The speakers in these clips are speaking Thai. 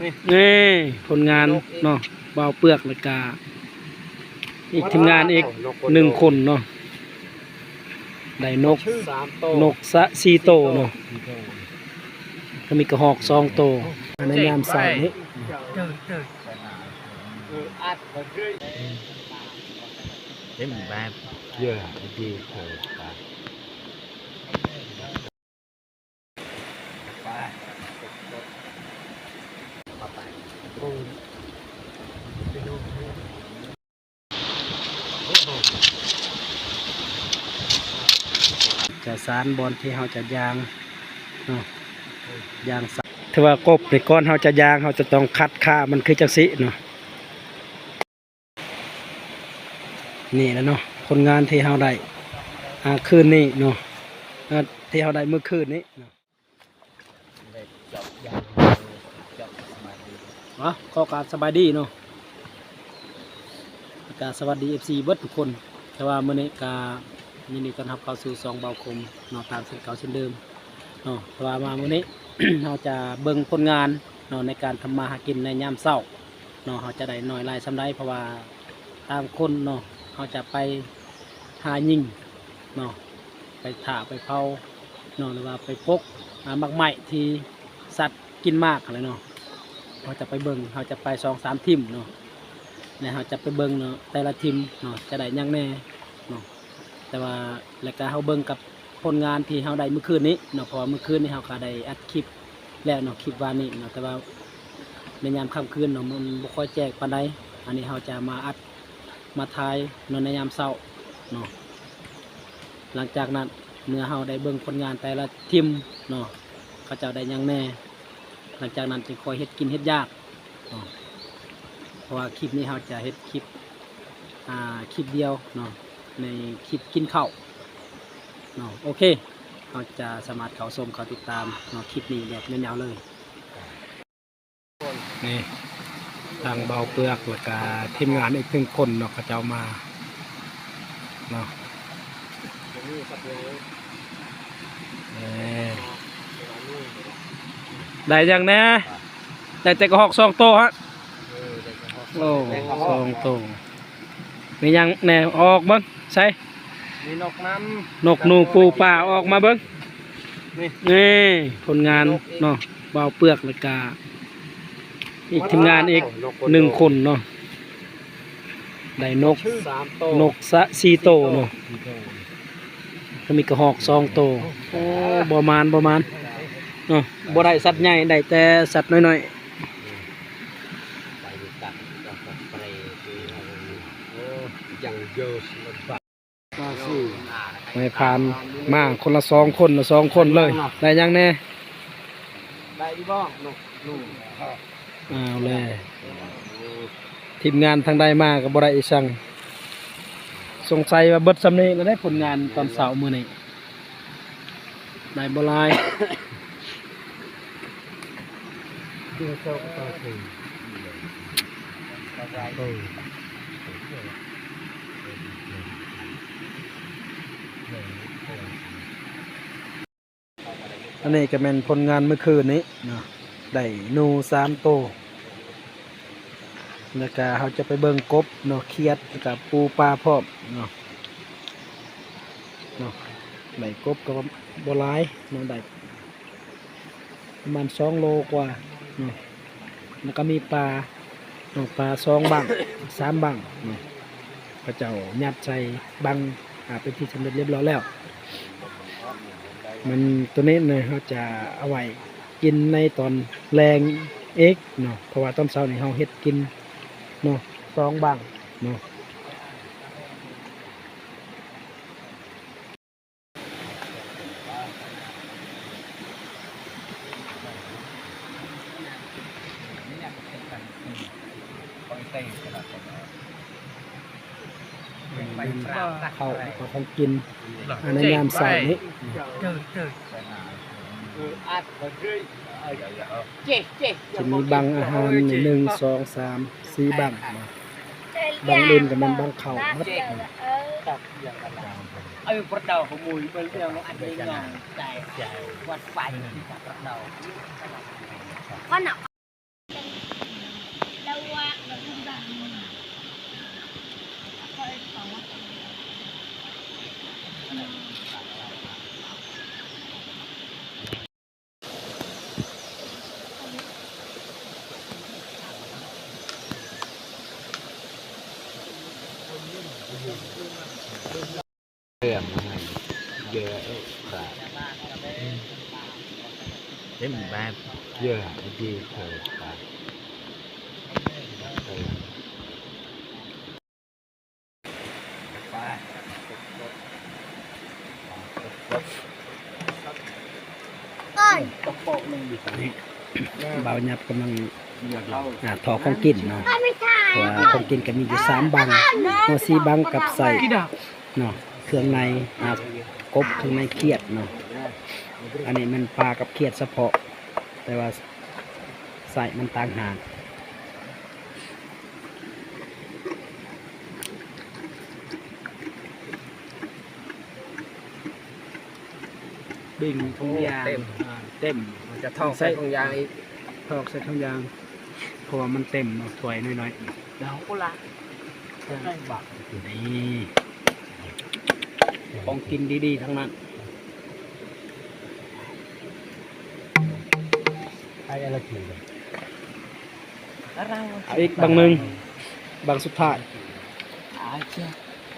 นี่ผลงานเนาะเบาเปลือกแล้วกา อีกทีมงานอีกหนึ่งคนเนาะได้นกสามโตนกสะสีโตเนาะก็มีกระหอกสองโตอันในยามใส่นี้อัดก็คือ Thế mình ba giờ cái gì thời ba จะสารบอลที่เราจะยางเนาะยางสัถ้าว่ากบในก้อนเราจะยางเราจะต้องคัดค่ามันคือจังสิเนาะนี่แล้วเนาะผลงานที่เราได้อาคืนนี้เนาะที่เราได้เมื่อคืนนี้เนาะ để chọc dàn chọc mà đi อ๋อขอการสบายดีเนาะการสวัสดี FC เบิดทุกคน แต่ว่าเมื้อนี้กา ยินดีต้อนรับเข้าสู่ซองเบาคมเนาะตามเส้นเก่าเส้นเดิมเนาะพาะว่ามามื้อนี้ เราจะเบิ่งผลงานเนาะในการทำมาหากินในยามเช้าเนาะเราจะได้หน้อยลายสำได้เพราะว่าตามคนเนาะเราจะไปหายิงเนาะไปถ่าไปเผาเนาะหรือว่าไปปกหามักใหม่ที่สัตว์กินมากอะไรเนาะเราจะไปเบิ่งเราจะไปสองสามทีมเนาะเนี่ยเราจะไปเบิ่งเนาะแต่ละทีมเนาะจะได้ยังแน่ แต่ว่าแล้วก็เราเบิ่งกับผลงานที่เราได้เมื่อคืนนี้เนาะเพราะว่าเมื่อคืนนี้เราก็ได้อัดคลิปแล้วเนาะคลิปวานนี้เนาะแต่ว่าในยามค่ำคืนเนาะมันบ่ค่อยแจกปานใดอันนี้เราจะมาอัดมาทายเนาะในยามเช้าเนาะหลังจากนั้นเมื่อเราได้เบิ่งผลงานแต่ละทีมเนาะเขาเจ้าได้หยังแน่หลังจากนั้นจึงคอยเฮ็ดกินเฮ็ดยากเนาะเพราะว่าคลิปนี้เราจะเฮ็ดคลิปอ่าคลิปเดียวเนาะ ในคลิปกินข้าวเนาะโอเคเราจะสามารถเข้าชมเข้าติดตามเนาะคลิปนี้แบบยาวๆเลย นี่ทางเบาเปลือกแล้วก็ทีมงานอีกหนึ่งคนเนาะเขาจะเอามาเนาะจะมีสักเลยเอ้ยได้ยังแน่ได้แต่กระหอกสองโตฮะเออเด็กเขาโอ้สองตัว มียังแหน่ออกเบิ้งใส่มีนกน้นกหนูปูป่าออกมาเบิ้งนี่นี่ผลงานเนาะเบาเปลือกเลยกาำอีกทีมงานอีกหนึ่งคนเนาะได้นกสามโตนกสะสีโตเนาะก็มีกระหอกสองโตโอ้บอมานบอมานเนาะบ่ได้สัตว์ใหญ่ได้แต่สัตว์น้อย tại vì đặt cho một pre thì โอ้ยังเยอะสุดบัด ๆมาสู้ ไม่ผ่านมาคนละสองคนละสองคนเลย ได้ยังแน่ได้อีบ้องนกนู่นอ้าวเลยทีมงานทางใดมากับบริษัทสั่งสงสัยว่าเบิดสำนี้แล้วได้ผลงานตอนเสาร์มื้อนี้ได้บ่หลายเดี๋ยวเจ้าก็ต้องถึงเอันนี้ก็เป็นผลงานเมื่อคืนนี้นะได้นูสามโตแล้วก็เขาจะไปเบิ่งกบเนาะเขียดกับปูปลาพร้อมเนาะเนาะได้กบก็บ่หลายเนาะได้ประมาณสองโลกว่าเนาะแล้วก็มีปลาเนาะปลาสองบังสามบังเนาะพระเจ้ายัดใส่บังอ่าเป็นที่สำเร็จเรียบร้อยแล้ว มันตัวนี้เนี่ยเขาจะเอาไว้กินในตอนแรงเอ็กเนาะเพราะว่าตอนเช้านี่เขาเฮ็ดกินเนาะสองบังเนาะไปปราบตัก เขาเขาคงกินอันในยามเช้านี้เอออัดก็คือเจ๊เจ๊จะมีบังอาหารหนึ่งสองสามสี่บังเนาะบังเล่นกับมันบังเข่าหมดตักอย่างกันเออประดาวขโมยไปเรื่องอันนี้งานแต่วัดไฟที่ประดาว con nào em này giờ và ba giờ đi thời บ่าวยับกำลังอ่าถอของกินเนาะเพราะว่าของกินก็มีอยู่สามบังเนาะสี่บังกับใส่เนาะเครื่องในอ่ากบเครื่องในเครียดเนาะอันนี้มันปลากับเครียดเฉพาะ แต่ว่าใส่มันต่างหากบิ่งทุงยาง เต็มอ่าเต็มมันจะท่องใส่ทงยางอีกทอกใส่ทุงยางเพราะว่ามันเต็มเนาะถ้วยน้อยเดี๋ยวกูละได้บักๆนี่ของกินดีๆทั้งนั้นใช้อะไรกินเลยอะไรเอาอีกบางหนึ่งบางสุดท้ายอาเจ้า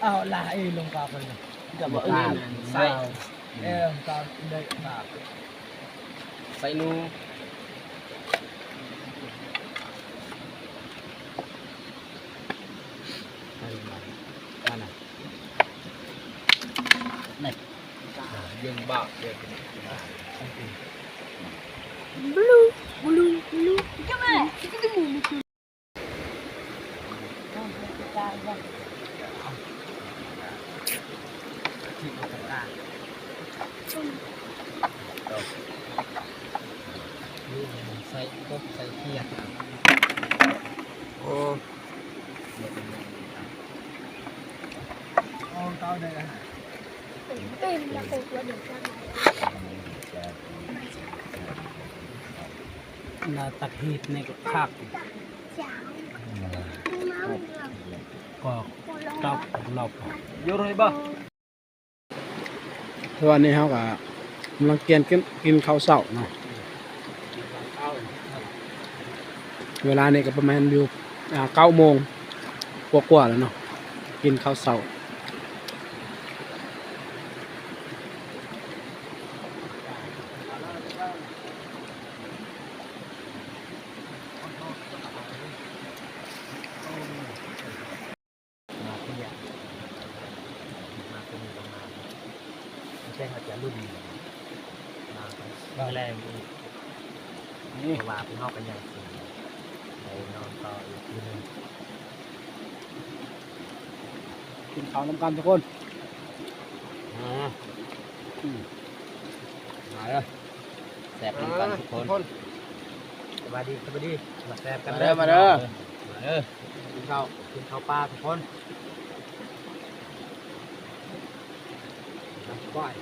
เอาละไอ้ลงกาไปเลยจะบอกเออใส่เออตามได้บักใส่นูยังบ้าเยอะใส่กบใส่เขียด โอ้ เอาเต้าได้ละ นาตักฮีดในก็คักก็รอบรอบยนเลยบ่ทุกวันนี้เขาก็กำลังเกียนกินกินข้าวเช้าเนาะเวลานี่ก็ประมาณอยู่เก้าโมงกว่าๆแล้วเนาะกินข้าวเช้ามาที่เนี่ยมาเป็นประมาณไม่ใช่เขาจะ รุ่นมาเป็นแรงอีกนี่ว่าพี่นอกกันอย่างสี่ไปนอนต่ออีกทีนึงกินข้าวน้ำกันทุกคนอ่ามาเลยแสบน้ำกันทุกคนสวัสดีสวัสดีมาแสบกันเด้อมาเด้อมาเด้อกินข้าวกินข้าวปลาทุกคนก้อย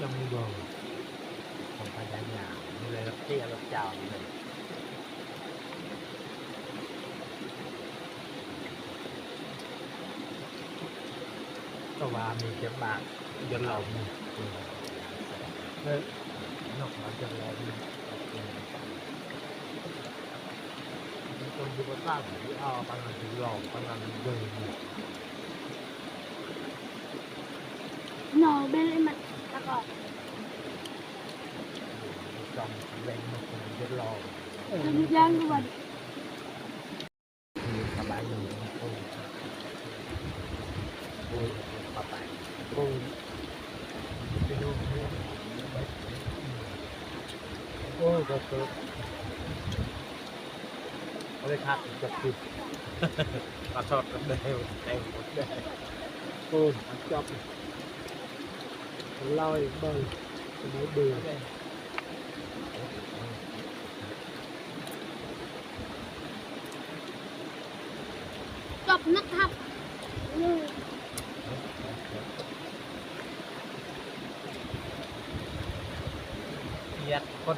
ยังไม่บอกของพยานอย่าง นี่เลยรับเตี้ยรับเจ้าเลยก็ว่ามีเจ็บบาทยนหลอกนี่เฮ้ยนอกจากจะรอนี่คนดูว่าสร้างที่เอาปังงานถือหลอกปังงานเดินนี่ No, ven más. Acá. จำแรงมันคงจะร อ Ya no va. คือสบายอยู่โอ้ยโอ้ยปะไปโอ้ยไปดูโอ้ยก็เกิดเอาเลยครับจะคือปลาทอดกับเดวเต็มหมดเลยโอ้ยจบเล่าอีกบ้างสมัยเบื่อ เกียดคน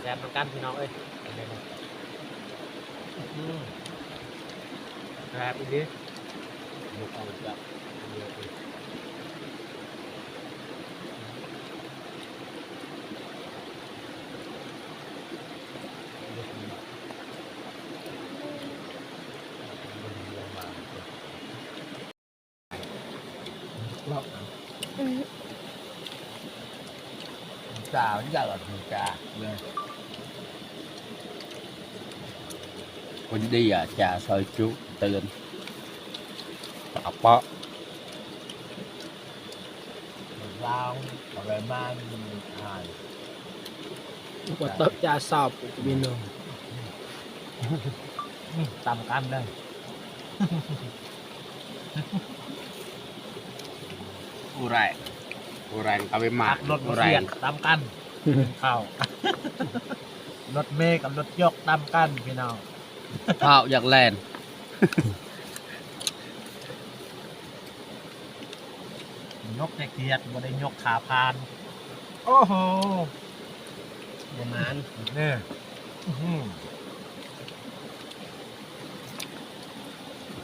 แซ่บน้ำกันพี่น้องเอ้ยแซ่บอีกดิลูกเอาจับเยอะอีก อืม Chào, chứ giờ là thằng trà. คนดีอะจ่าซอยจุเตือนปะเปาะ Thằng lao, thằng về mang, hài. ว่าเติบจะสอบบินโน ตำกันเลย อุไรอุไรเอาไปหมัขักบรถอุมาไรเสียดตำกันเข้ารถเมย์กับรถยกตำกันพี่น้องเผาอยากแลนยกแต่เกียรติบ่ได้ยกขาพาน โอ้โหประมาณเนี่ยอื้อหือ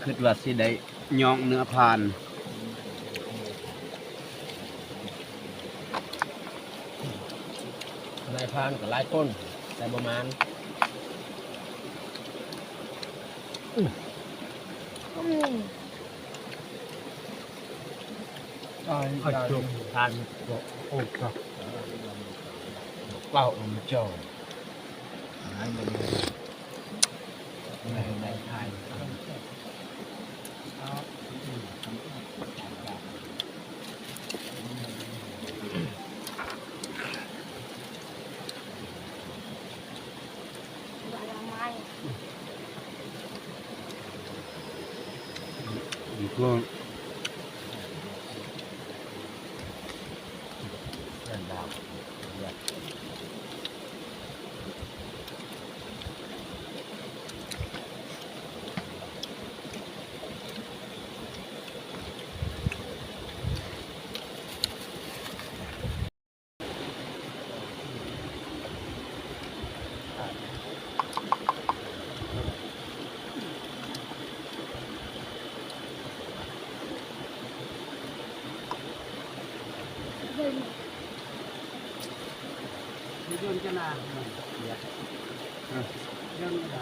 คิดว่าสิได้ย่องเนื้อพาน ลายพานกับลายต้นแต่ประมาณอืมเอาจุกทานบอกโอ้ก็ Bao ông trầu. Hai mình này เดินเดินจะนานเดินไม่ได้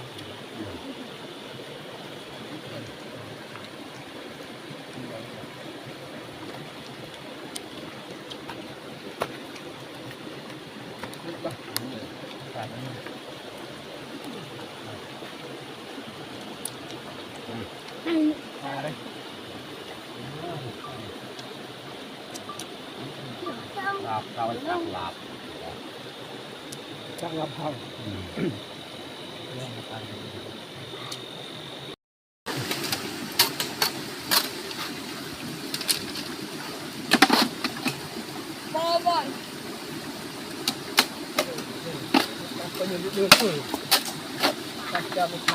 อืม À đây. ลาบเขาจักลาบ จักรับเผา บอบ่อย คนอยู่เดินเปิดจับจะไปถ่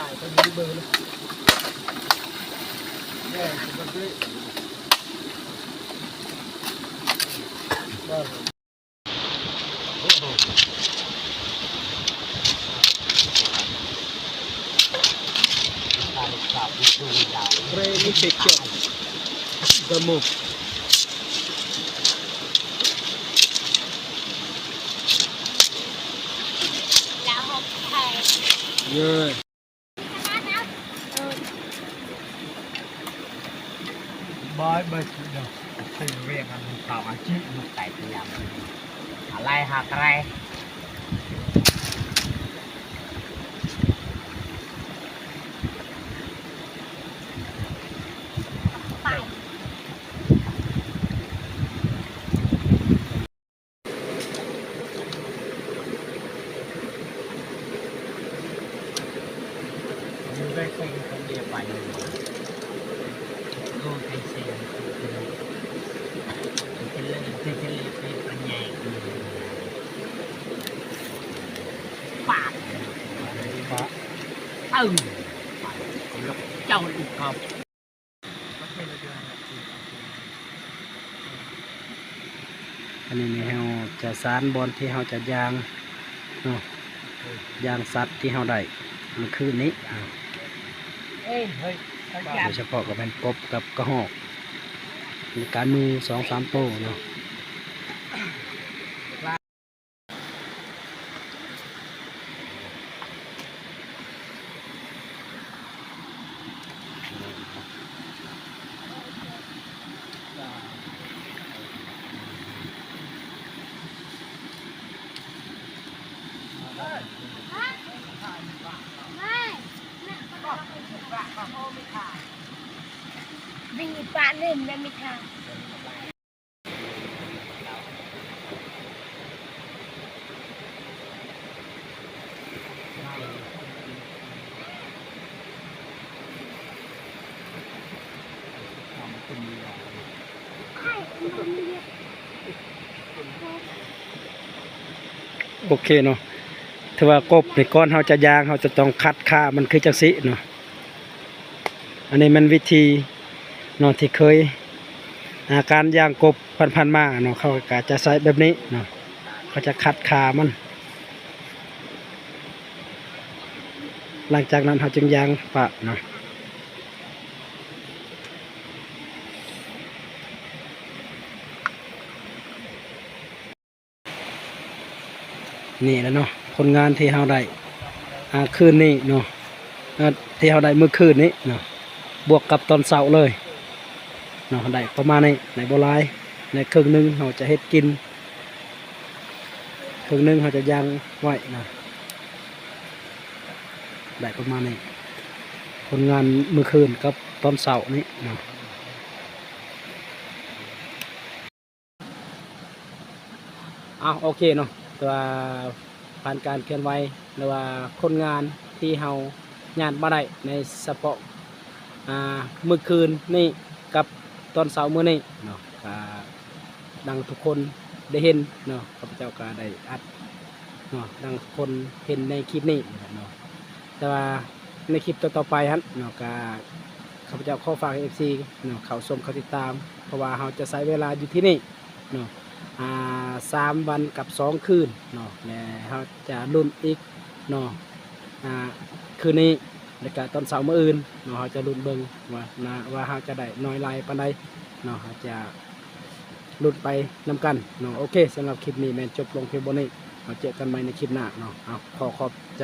ายคนอยู่เบอร์เลย Nè, chúng ta đi. Vâng. เรนิเชเกียวกระมุกแล้วหกไทย เยอะ เออบ อยเบอร์เดียวเป็นเรียกกันข่าวอาชีพลูกไก่พยายามอะไรหักอะไร ไป มีได้เคยคนเดียวไปเลยโอ้ไทยเซียนเป็นเรื่องเป็นเรื่องเป็นปัญญาปากปากเอ้าเจ้าอีกครับ อันนี้นี่เราจะ สารบอลที่เราจะยางเนาะยางสัตว์ที่เราได้เมันคือนี้เนาะเอ้ยเฮ้ยเขาจับโดยเฉพาะกับเป็นกบกับกระหอกมีการมือสองสามโต้เนาะ ไม่มีปลาเล่นไม่มีทางโอเคเนาะถือว่ากบในก้อนเราจะยางเราจะต้องคัดค่ามันคือจังสิเนาะ อันนี้มันวิธีเนาะที่เคยอาการย่างกบพันๆมาเนาะเขาก็จะใช้แบบนี้เนาะเขาจะคัดขามัน หลังจากนั้นเขาจึงยางปะเนาะนี่แล้วเนาะผลงานที่เราได้อาคืนนี้เนาะที่เราได้เมื่อคืนนี้เนาะ บวกกับตอนเสาร์เลยเนาะได้ประมาณนี้ในโบราณในครึ่งหนึงเราจะเฮ็ดกินครึ่งหนึงเราจะย่างไว้นะได้ประมาณนี้ผลงานเมื่อคืนกับตอนเสาร์นี้เนาะเอาโอเคเนาะตัวผ่านการเคลื่อนไหวหรือว่าคนงานที่เฮางานมาได้ในเฉพาะอ่า เมื่อคืนนี่กับตอนเสาร์มื้อนี้เนาะก็ดังทุกคนได้เห็นเนาะข้าพเจ้าก็ได้อัดเนาะดังทุกคนเห็นในคลิปนี้เนาะแต่ว่าในคลิปต่อๆไปฮะเนาะก็ข้าพเจ้าขอฝากเอฟซีเนาะเขาชมเขาติดตาม เพราะว่าเราจะใช้เวลาอยู่ที่นี่เนาะสามวันกับสองคืนเนาะและเราจะรุ่นอีกเนาะคืนนี้ แล้วก็ตอนเสาร์มื้ออื่นเนาะเราจะลุ้นเบิ่งว่านะว่าเขาจะได้น้อยลายปานใดเนาะเขาจะลุ้นไปนำกันเนาะโอเคสำหรับคลิปนี้แมนจบลงเพียงบนนี้เราเจอกันใหม่ในคลิปหน้าเนาะเอาขอขอบใจ